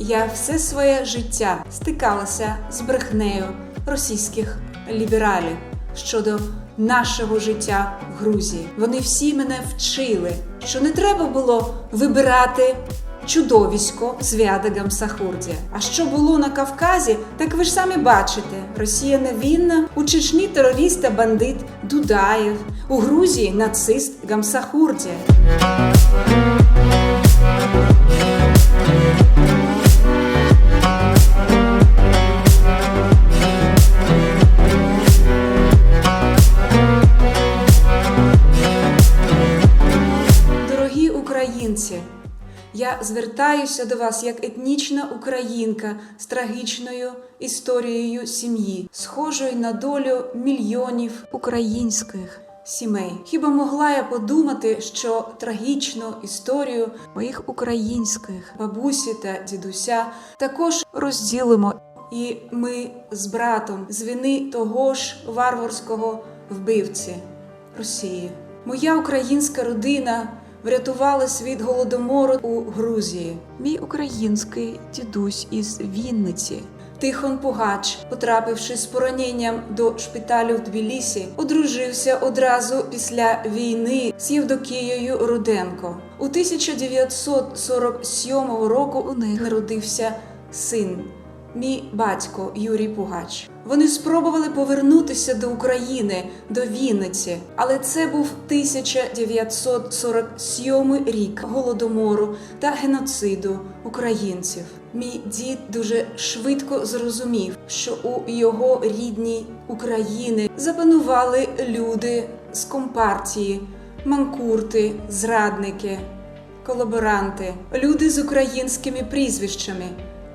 Я все своє життя стикалася з брехнею російських лібералів щодо нашого життя в Грузії. Вони всі мене вчили, що не треба було вибирати чудовисько з Вядагам Сахурдія. А що було на Кавказі, так ви ж самі бачите: Росія невинна, у Чечні терорист та бандит Дудаєв, у Грузії нацист Гамсахурдія. Я звертаюся до вас як етнічна українка з трагічною історією сім'ї, схожою на долю мільйонів українських сімей. Хіба могла я подумати, що трагічну історію моїх українських бабусі та дідуся також розділимо, і ми з братом з вини того ж варварського вбивці Росії. Моя українська родина врятувала світ голодомору у Грузії. Мій український дідусь із Вінниці. Тихон Пугач, потрапивши з пораненням до шпиталю в Тбілісі, одружився одразу після війни з Євдокією Руденко. У 1947 року у них народився син. Мій батько Юрій Пугач. Вони спробували повернутися до України, до Вінниці, але це був 1947 рік голодомору та геноциду українців. Мій дід дуже швидко зрозумів, що у його рідній Україні запанували люди з компартії, манкурти, зрадники, колаборанти, люди з українськими прізвищами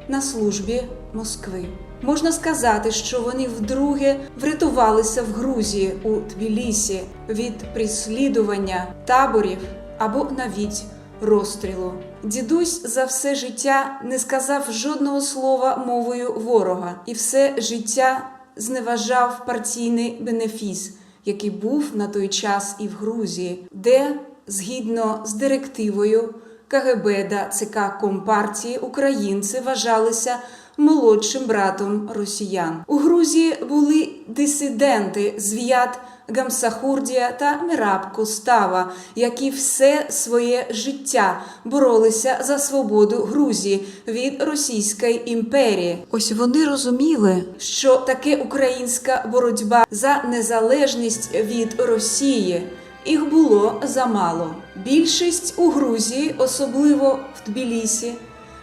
на службі Москви. Можна сказати, що вони вдруге врятувалися в Грузії у Тбілісі від прислідування таборів або навіть розстрілу. Дідусь за все життя не сказав жодного слова мовою ворога, і все життя зневажав партійний бенефіс, який був на той час і в Грузії, де згідно з директивою КГБ та ЦК Компартії українці вважалися молодшим братом росіян. У Грузії були дисиденти з Віят Гамсахурдія та Мираб Костава, які все своє життя боролися за свободу Грузії від Російської імперії. Ось вони розуміли, що таке українська боротьба за незалежність від Росії. Їх було замало. Більшість у Грузії, особливо в Тбілісі,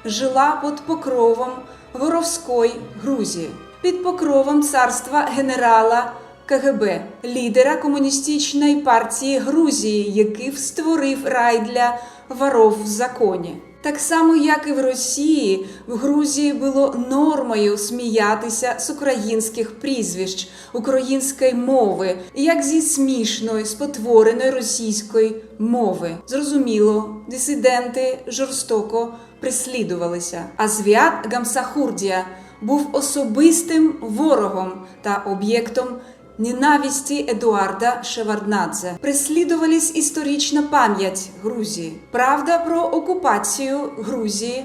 жила під покровом Воровської Грузії, під покровом царства генерала КГБ, лідера комуністичної партії Грузії, який створив рай для воров в законі. Так само, як і в Росії, в Грузії було нормою сміятися з українських прізвищ, української мови, як зі смішної, спотвореної російської мови. Зрозуміло, дисиденти жорстоко прислідувалися. А звят Гамсахурдія був особистим ворогом та об'єктом ненависті Едуарда Шеварднадзе. Преслідувались історична пам'ять Грузії, правда про окупацію Грузії.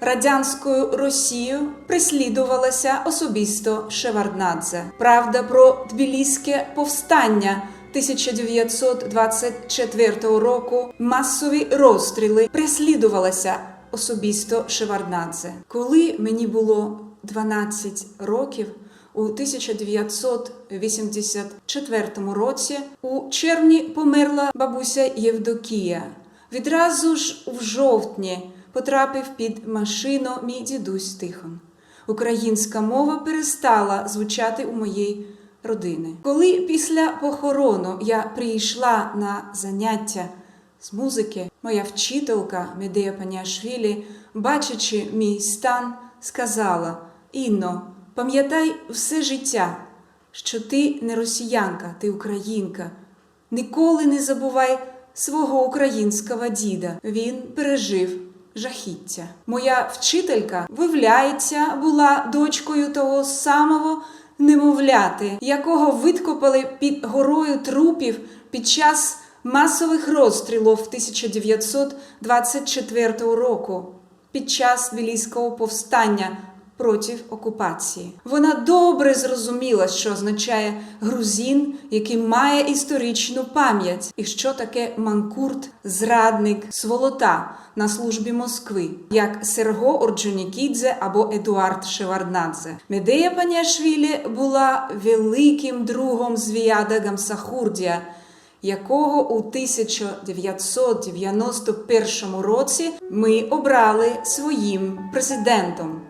Радянською Росією прислідувалася особисто Шеварднадзе. Правда про Тбіліське повстання 1924 року, масові розстріли прислідувалася особисто Шеварднадзе. Коли мені було 12 років. У 1984 році у червні померла бабуся Євдокія. Відразу ж в жовтні потрапив під машину мій дідусь Тихон. Українська мова перестала звучати у моїй родини. Коли після похорону я прийшла на заняття з музики, моя вчителька Медея Паніашвілі, бачачи мій стан, сказала: Інно, пам'ятай все життя, що ти не росіянка, ти українка. Ніколи не забувай свого українського діда. Він пережив жахіття. Моя вчителька, виявляється, була дочкою того самого немовляти, якого викопали під горою трупів під час масових розстрілів 1924 року. під час Тбіліського повстання проти окупації. Вона добре зрозуміла, що означає грузин, який має історичну пам'ять, і що таке манкурт, зрадник, сволота на службі Москви, як Серго Орджонікідзе або Едуард Шеварднадзе. Медея Паняшвілі була великим другом Звіяда Гамсахурдія, якого у 1991 році ми обрали своїм президентом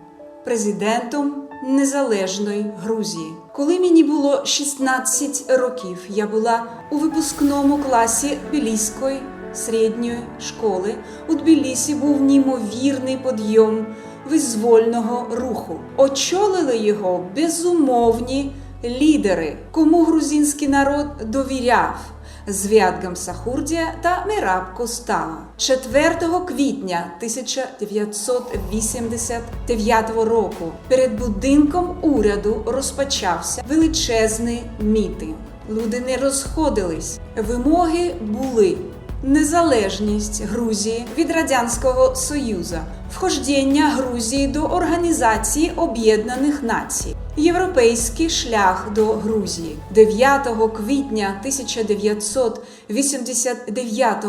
президентом Незалежної Грузії. Коли мені було 16 років, я була у випускному класі Тбіліської середньої школи. У Тбілісі був неймовірний підйом визвольного руху. Очолили його безумовні лідери, кому грузинський народ довіряв. Звят Сахурдія та Міраб Костава. 4 квітня 1989 року перед будинком уряду розпочався величезний мітинг. Люди не розходились. Вимоги були незалежність Грузії від Радянського Союзу, вхождення Грузії до Організації Об'єднаних Націй, європейський шлях до Грузії. 9 квітня 1989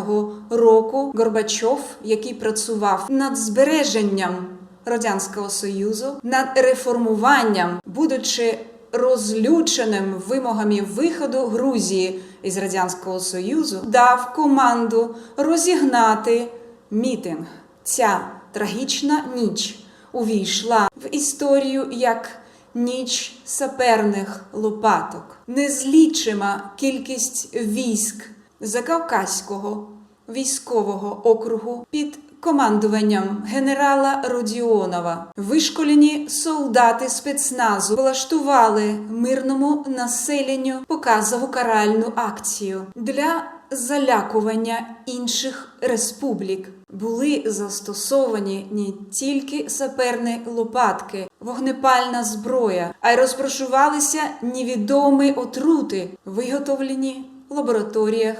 року Горбачов, який працював над збереженням Радянського Союзу, над реформуванням, будучи розлюченим вимогами виходу Грузії із Радянського Союзу, дав команду розігнати мітинг. Ця трагічна ніч увійшла в історію як ніч саперних лопаток. Незлічима кількість військ Закавказького військового округу під командуванням генерала Родіонова. Вишколені солдати спецназу влаштували мирному населенню показову каральну акцію для залякування інших республік. Були застосовані не тільки саперні лопатки, вогнепальна зброя, а й розпрошувалися невідомі отрути, виготовлені в лабораторіях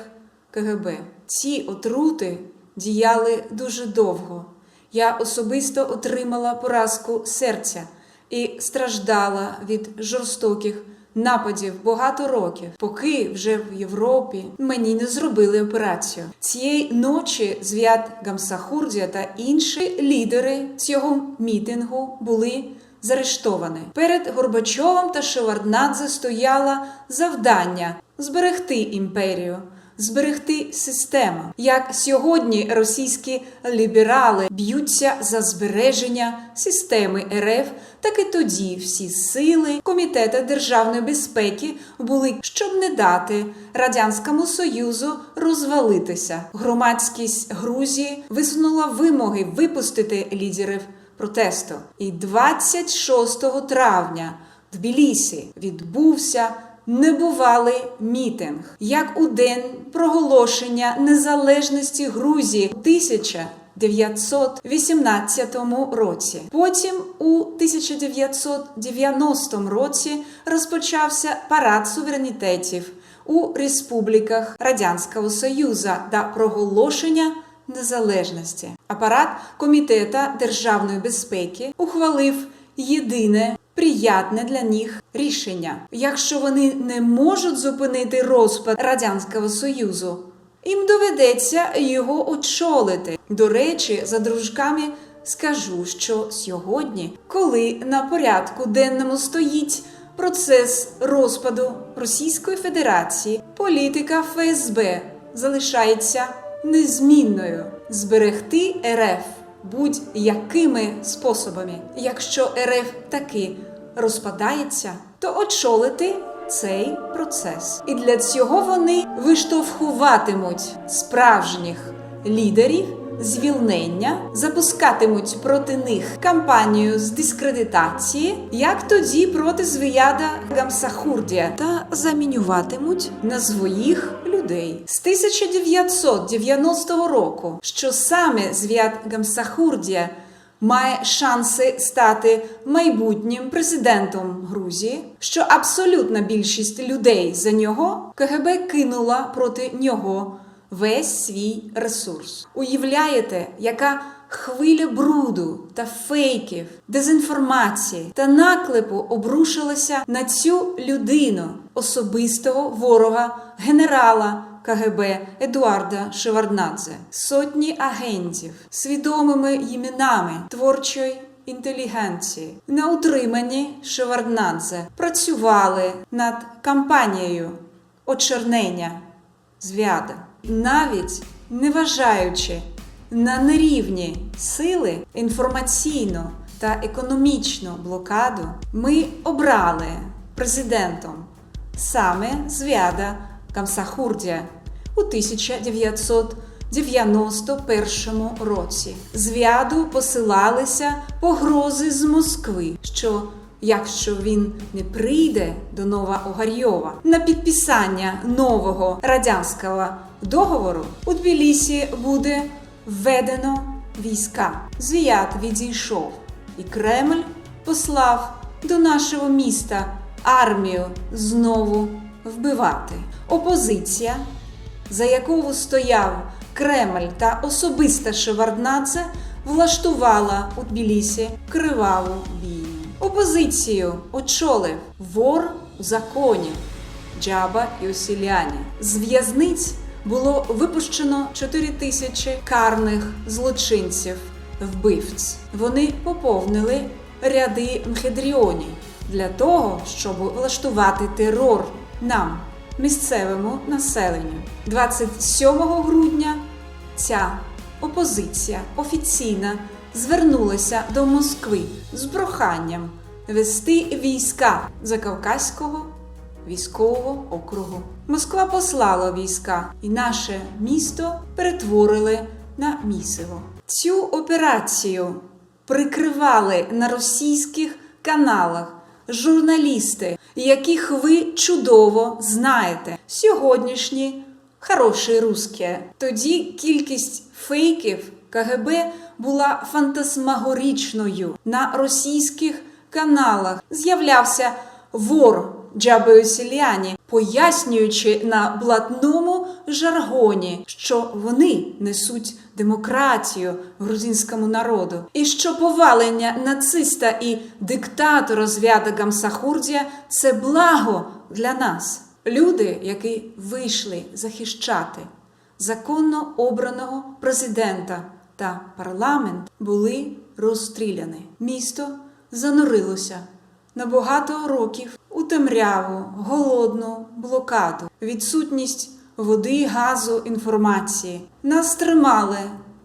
КГБ. Ці отрути діяли дуже довго. Я особисто отримала поразку серця і страждала від жорстоких нападів багато років, поки вже в Європі мені не зробили операцію. Цієї ночі зв'ят Гамсахурдія та інші лідери цього мітингу були заарештовані. Перед Горбачовим та Шеварднадзе стояло завдання зберегти імперію зберегти систему. Як сьогодні російські ліберали б'ються за збереження системи РФ, так і тоді всі сили Комітету державної безпеки були, щоб не дати радянському союзу розвалитися. Громадськість Грузії висунула вимоги випустити лідерів протесту. І 26 травня в Тбілісі відбувся небувалий мітинг, як у день проголошення незалежності Грузії у 1918 році. Потім у 1990 році розпочався парад суверенітетів у республіках Радянського Союзу та проголошення. Незалежності апарат Комітета державної безпеки ухвалив єдине приятне для них рішення. Якщо вони не можуть зупинити розпад Радянського Союзу, їм доведеться його очолити. До речі, за дружками скажу, що сьогодні, коли на порядку денному стоїть процес розпаду Російської Федерації, політика ФСБ залишається незмінною зберегти РФ будь-якими способами. Якщо РФ таки розпадається, то очолити цей процес. І для цього вони виштовхуватимуть справжніх лідерів. Звільнення запускатимуть проти них кампанію з дискредитації, як тоді проти звияда Гамсахурдія, та замінюватимуть на своїх людей з 1990 року, що саме зв'ят Гамсахурдія має шанси стати майбутнім президентом Грузії, що абсолютна більшість людей за нього КГБ кинула проти нього весь свій ресурс. Уявляєте, яка хвиля бруду та фейків, дезінформації та наклепу обрушилася на цю людину, особистого ворога генерала КГБ Едуарда Шеварднадзе. Сотні агентів свідомими іменами творчої інтелігенції на утриманні Шеварднадзе працювали над кампанією очернення зв'яда, навіть не вважаючи на нерівні сили інформаційну та економічну блокаду, ми обрали президентом саме зв'яда Камсахурдія у 1991 році. Зв'яду посилалися погрози з Москви, що якщо він не прийде до Нова Огарйова на підписання нового радянського договору, у Тбілісі буде введено війська. Звіят відійшов, і Кремль послав до нашого міста армію знову вбивати. Опозиція, за якого стояв Кремль та особиста Шеварднадзе, влаштувала у Тбілісі криваву бійню. Опозицію очолив вор у законі Джаба і Осіляні. З в'язниць було випущено 4 тисячі карних злочинців вбивць. Вони поповнили ряди мхедріонів для того, щоб влаштувати терор нам, місцевому населенню. 27 грудня ця опозиція офіційно звернулася до Москви з проханням вести війська Закавказького військового округу. Москва послала війська, і наше місто перетворили на місиво. Цю операцію прикривали на російських каналах журналісти, яких ви чудово знаєте. Сьогоднішні хороші русські. Тоді кількість фейків КГБ була фантасмагорічною. На російських каналах з'являвся вор Джабею Сіляні, пояснюючи на блатному жаргоні, що вони несуть демократію грузинському народу, і що повалення нациста і диктатора зв'яда Гамсахурдія це благо для нас. Люди, які вийшли захищати законно обраного президента та парламент, були розстріляні. Місто занурилося на багато років у темряву, голодну блокаду, відсутність води, газу, інформації. Нас тримали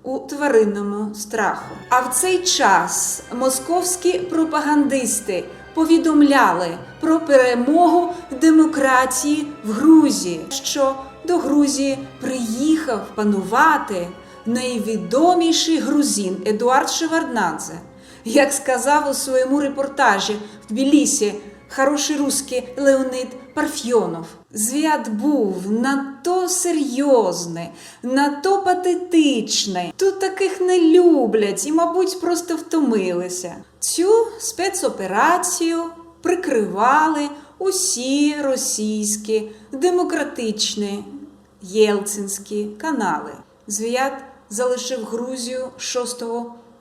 у тваринному страху. А в цей час московські пропагандисти повідомляли про перемогу демократії в Грузії, що до Грузії приїхав панувати найвідоміший грузин Едуард Шеварднадзе. Як сказав у своєму репортажі в Тбілісі хороший русський Леонид Парфьонов, зв'ят був надто серйозний, надто патетичний. Тут таких не люблять і, мабуть, просто втомилися. Цю спецоперацію прикривали усі російські демократичні єлцинські канали. Звіят залишив Грузію 6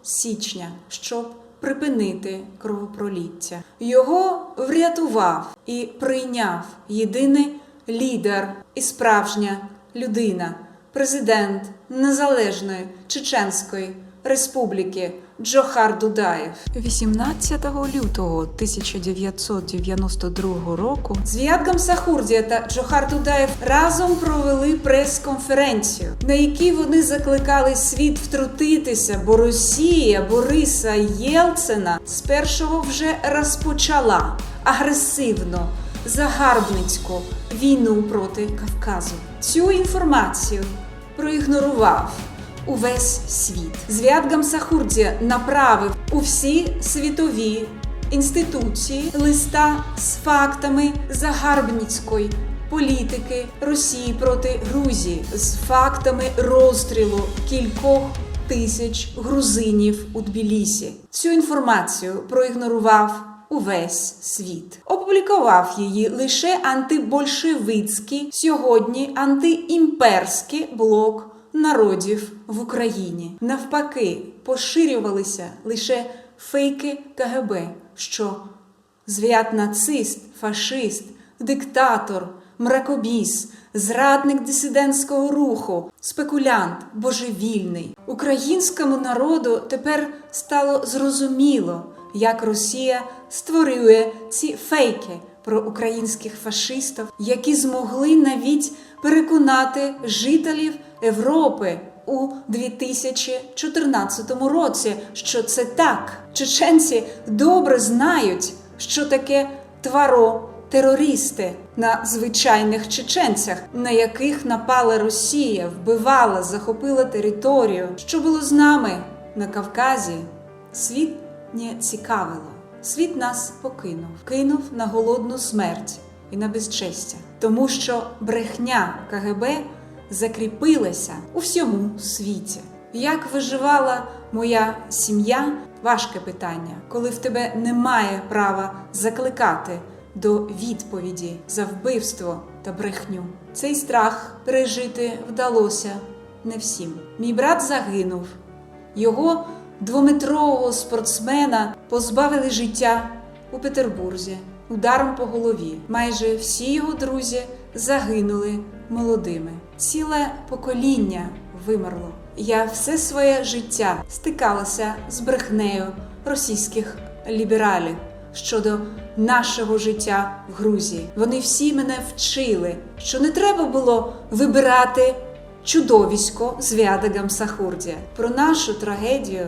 січня, щоб припинити кровопроліття. Його врятував і прийняв єдиний лідер і справжня людина, президент Незалежної Чеченської Республіки Джохар Дудаєв. 18 лютого 1992 року Звіят Гамсахурдія та Джохар Дудаєв разом провели прес-конференцію, на якій вони закликали світ втрутитися, бо Росія Бориса Єлцина спершого вже розпочала агресивно загарбницьку війну проти Кавказу. Цю інформацію проігнорував увесь світ. Зв'ят Гамсахурдія направив у всі світові інституції листа з фактами загарбницької політики Росії проти Грузії, з фактами розстрілу кількох тисяч грузинів у Тбілісі. Цю інформацію проігнорував увесь світ. Опублікував її лише антибольшевицький, сьогодні антиімперський блок народів в Україні. Навпаки, поширювалися лише фейки КГБ, що зв'ят нацист, фашист, диктатор, мракобіс, зрадник дисидентського руху, спекулянт, божевільний. Українському народу тепер стало зрозуміло, як Росія створює ці фейки про українських фашистів, які змогли навіть переконати жителів Європи у 2014 році, що це так. Чеченці добре знають, що таке тваро терористи на звичайних чеченцях, на яких напала Росія, вбивала, захопила територію. Що було з нами на Кавказі? Світ не цікавило. Світ нас покинув, кинув на голодну смерть і на безчестя, тому що брехня КГБ закріпилася у всьому світі. Як виживала моя сім'я? Важке питання, коли в тебе немає права закликати до відповіді за вбивство та брехню. Цей страх пережити вдалося не всім. Мій брат загинув. Його двометрового спортсмена позбавили життя у Петербурзі ударом по голові. Майже всі його друзі загинули молодими. Ціле покоління вимерло. Я все своє життя стикалася з брехнею російських лібералів щодо нашого життя в Грузії. Вони всі мене вчили, що не треба було вибирати чудовисько з Вядагам Сахурдія. Про нашу трагедію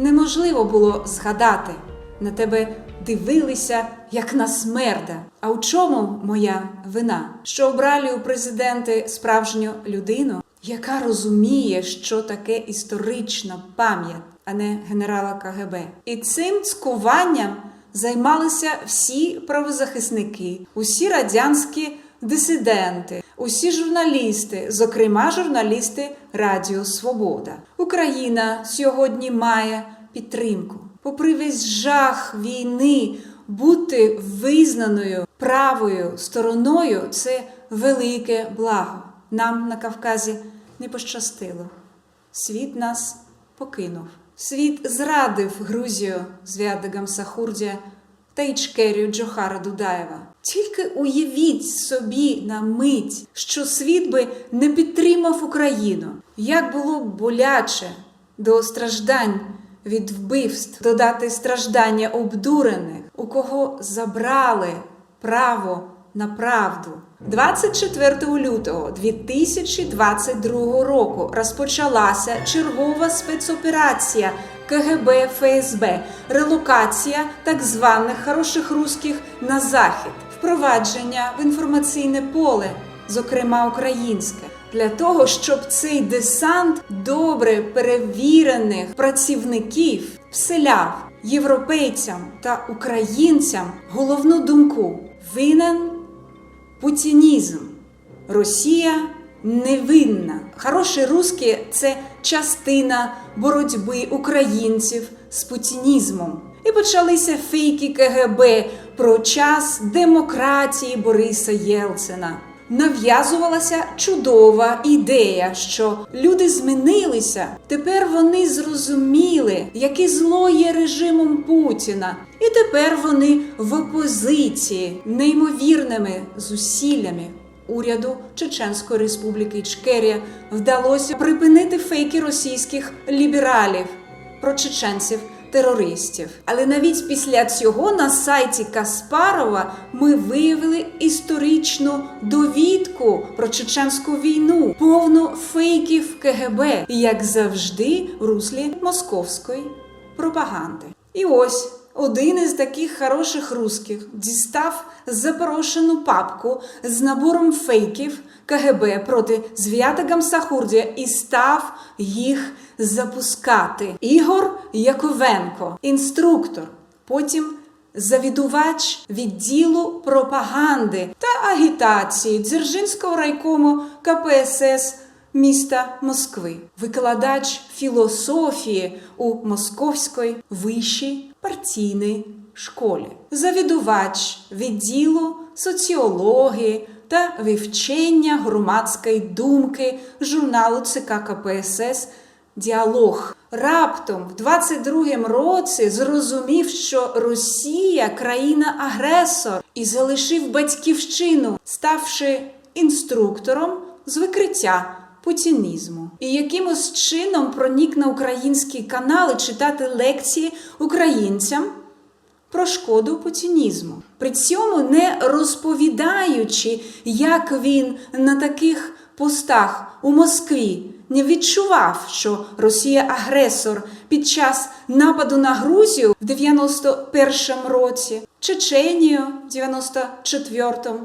неможливо було згадати. На тебе дивилися як на смерда. А у чому моя вина? Що обрали у президенти справжню людину, яка розуміє, що таке історична пам'ять, а не генерала КГБ. І цим цькуванням займалися всі правозахисники, усі радянські дисиденти, усі журналісти, зокрема журналісти Радіо Свобода. Україна сьогодні має підтримку. Попри весь жах війни, бути визнаною правою стороною це велике благо. Нам на Кавказі не пощастило. Світ нас покинув. Світ зрадив Грузію з Вядагом Сахурдія та Ічкерію Джохара Дудаєва. Тільки уявіть собі на мить, що світ би не підтримав Україну. Як було б боляче до страждань від вбивств, додати страждання обдурених, у кого забрали право на правду. 24 лютого 2022 року розпочалася чергова спецоперація КГБ ФСБ, релокація так званих хороших русських на захід, впровадження в інформаційне поле, зокрема українське, для того, щоб цей десант добре перевірених працівників вселяв європейцям та українцям головну думку винен путінізм. Росія невинна. Хороші русські це частина боротьби українців з путінізмом. І почалися фейки КГБ про час демократії Бориса Єлцина. Нав'язувалася чудова ідея, що люди змінилися. Тепер вони зрозуміли, яке зло є режимом Путіна, і тепер вони в опозиції неймовірними зусиллями. Уряду Чеченської Республіки Ічкерія вдалося припинити фейки російських лібералів про чеченців терористів. Але навіть після цього на сайті Каспарова ми виявили історичну довідку про чеченську війну, повну фейків КГБ, як завжди, в руслі московської пропаганди. І ось. Один із таких хороших русських дістав запорошену папку з набором фейків КГБ проти Зв'ятагам Сахурдія і став їх запускати. Ігор Яковенко, інструктор, потім завідувач відділу пропаганди та агітації Дзержинського райкому КПСС міста Москви, викладач філософії у Московській вищій партійній школі, завідувач відділу соціології та вивчення громадської думки журналу ЦК КПСС Діалог, раптом в 22-му році зрозумів, що Росія країна-агресор і залишив батьківщину, ставши інструктором з викриття путінізму. І якимось чином пронік на українські канали читати лекції українцям про шкоду путінізму, при цьому не розповідаючи, як він на таких постах у Москві не відчував, що Росія агресор під час нападу на Грузію в 91-му році, Чеченію в 94-му,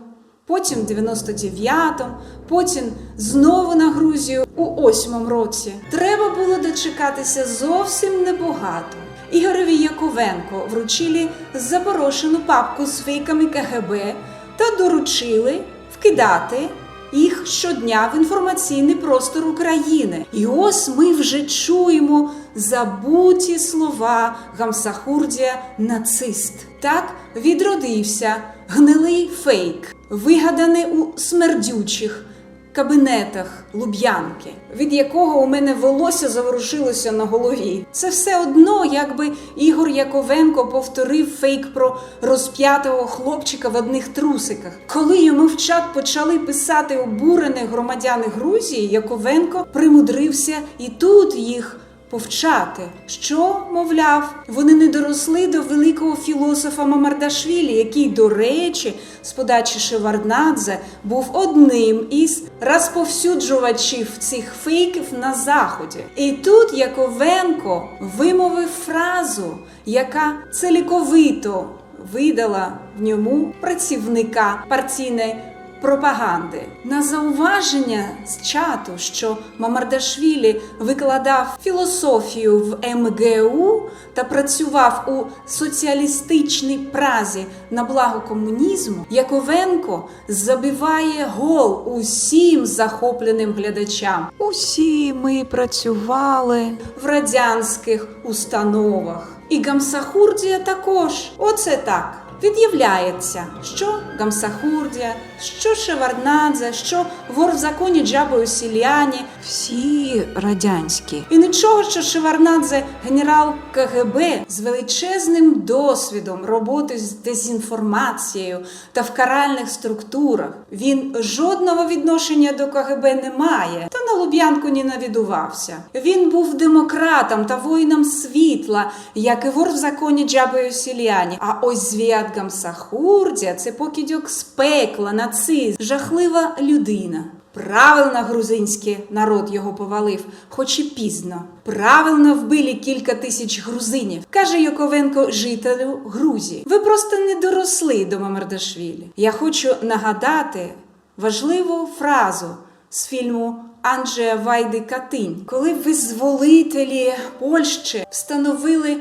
потім в 99-му, потім знову на Грузію у 8-му році. Треба було дочекатися зовсім небагато. Ігореві Яковенко вручили запорошену папку з фейками КГБ та доручили вкидати їх щодня в інформаційний простор України. І ось ми вже чуємо забуті слова Гамсахурдія нацист. Так відродився гнилий фейк, вигаданий у смердючих кабінетах Луб'янки, від якого у мене волосся заворушилося на голові. Це все одно, якби Ігор Яковенко повторив фейк про розп'ятого хлопчика в одних трусиках. Коли йому в чат почали писати обурені громадяни Грузії, Яковенко примудрився і тут їх. Повчати, що, мовляв, вони не доросли до великого філософа Мамардашвілі, який, до речі, з подачі Шеварднадзе був одним із розповсюджувачів цих фейків на заході. І тут Яковенко вимовив фразу, яка цілковито видала в ньому працівника партійної пропаганди. На зауваження з чату, що Мамардашвілі викладав філософію в МГУ та працював у соціалістичній празі на благо комунізму, Яковенко забиває гол усім захопленим глядачам. Усі ми працювали в радянських установах. І Гамсахурдія також. Оце так. Від'являється, що Гамсахурдія, що Шеварднадзе, що вор в законі Джабою Сіляні, всі радянські. І нічого, що Шеварднадзе генерал КГБ з величезним досвідом роботи з дезінформацією та в каральних структурах. Він жодного відношення до КГБ не має, та на Луб'янку не навідувався. Він був демократом та воїном світла, як і вор в законі Джабою Сіляні. А ось звіят Гамсахурдія – це покидьок з пекла, нацизм, жахлива людина. Правильно грузинський народ його повалив, хоч і пізно. Правильно вбили кілька тисяч грузинів, каже Яковенко жителю Грузії. Ви просто не доросли до Мамардашвілі. Я хочу нагадати важливу фразу з фільму Анджея Вайди Катинь, коли визволителі Польщі встановили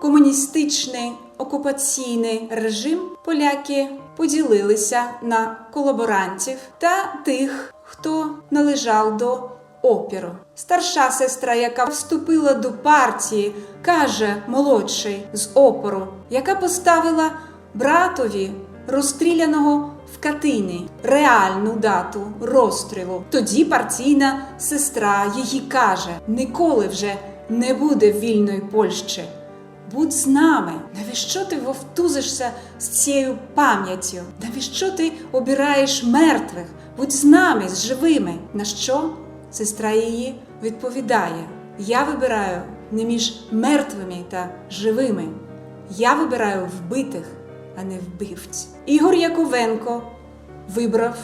комуністичний окупаційний режим, поляки поділилися на колаборантів та тих, хто належав до опіру. Старша сестра, яка вступила до партії, каже молодший з опору, яка поставила братові розстріляного в Катині реальну дату розстрілу. Тоді партійна сестра її каже: ніколи вже не буде вільної Польщі. Будь з нами. Навіщо ти вовтузишся з цією пам'яттю? Навіщо ти обираєш мертвих? Будь з нами, з живими. На що сестра її відповідає: Я вибираю не між мертвими та живими. Я вибираю вбитих, а не вбивць. Ігор Яковенко вибрав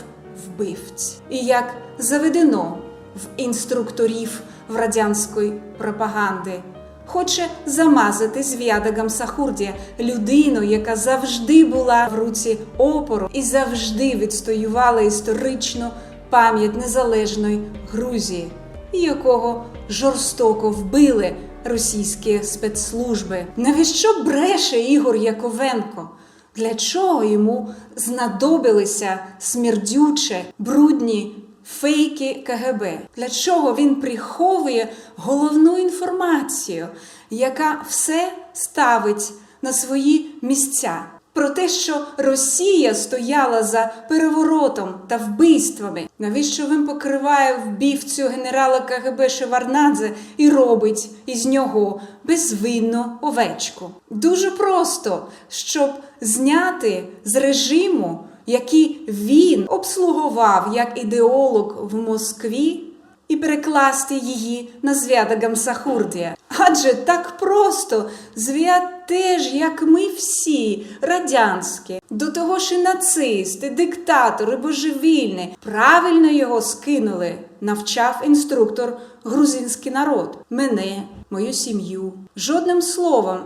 вбивць. І як заведено в інструкторів в радянської пропаганди хоче замазати зв'яда Гамсахурдія, людину, яка завжди була в руці опору і завжди відстоювала історичну пам'ять незалежної Грузії, і якого жорстоко вбили російські спецслужби. Навіщо бреше Ігор Яковенко? Для чого йому знадобилися смердюче, брудні фейки КГБ? Для чого він приховує головну інформацію, яка все ставить на свої місця? Про те, що Росія стояла за переворотом та вбивствами, навіщо він покриває вбивцю генерала КГБ Шеварнадзе і робить із нього безвинну овечку? Дуже просто, щоб зняти з режиму, який він обслугував як ідеолог в Москві і перекласти її на звята Гамсахурдія. Адже так просто звят теж, як ми всі, радянські. До того ж і нацисти, диктатори, божевільні. Правильно його скинули, навчав інструктор грузинський народ, мене, мою сім'ю. Жодним словом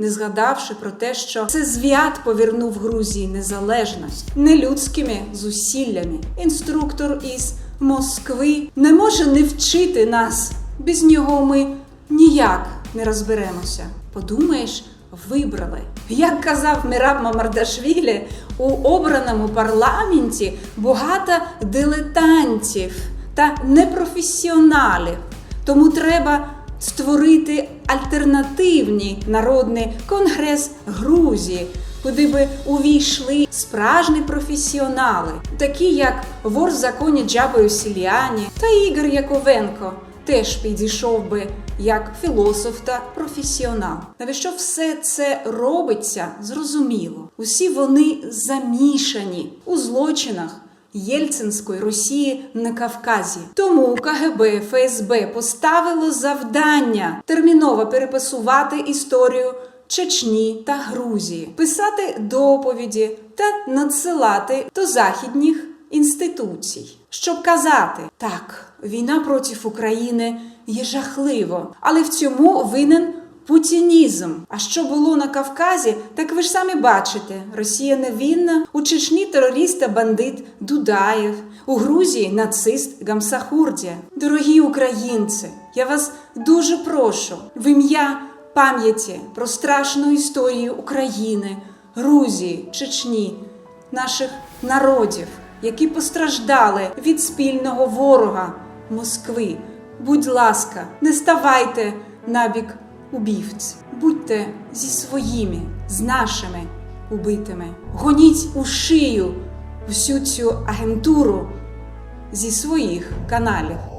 не згадавши про те, що це звят повернув Грузії незалежність нелюдськими зусиллями. Інструктор із Москви не може не вчити нас. Без нього ми ніяк не розберемося. Подумаєш, вибрали. Як казав Міраб Мамардашвілі, у обраному парламенті багато дилетантів та непрофесіоналів. Тому треба створити альтернативний народний конгрес Грузії, куди би увійшли справжні професіонали, такі як вор в законі Джабою Сіліані та Ігор Яковенко. Теж підійшов би як філософ та професіонал. Навіщо все це робиться? Зрозуміло. Усі вони замішані у злочинах Єльцинської Росії на Кавказі. Тому КГБ ФСБ поставило завдання терміново переписувати історію Чечні та Грузії, писати доповіді та надсилати до західних інституцій, щоб казати так, війна проти України є жахливо, але в цьому винен путінізм. А що було на Кавказі, так ви ж самі бачите: Росія невинна, у Чечні терорист та бандит Дудаєв, у Грузії нацист Гамсахурдія. Дорогі українці, я вас дуже прошу в ім'я пам'яті про страшну історію України, Грузії, Чечні, наших народів, які постраждали від спільного ворога Москви. Будь ласка, не ставайте набік убивць, будьте зі своїми, з нашими убитими. Гоніть у шию всю цю агентуру зі своїх каналів.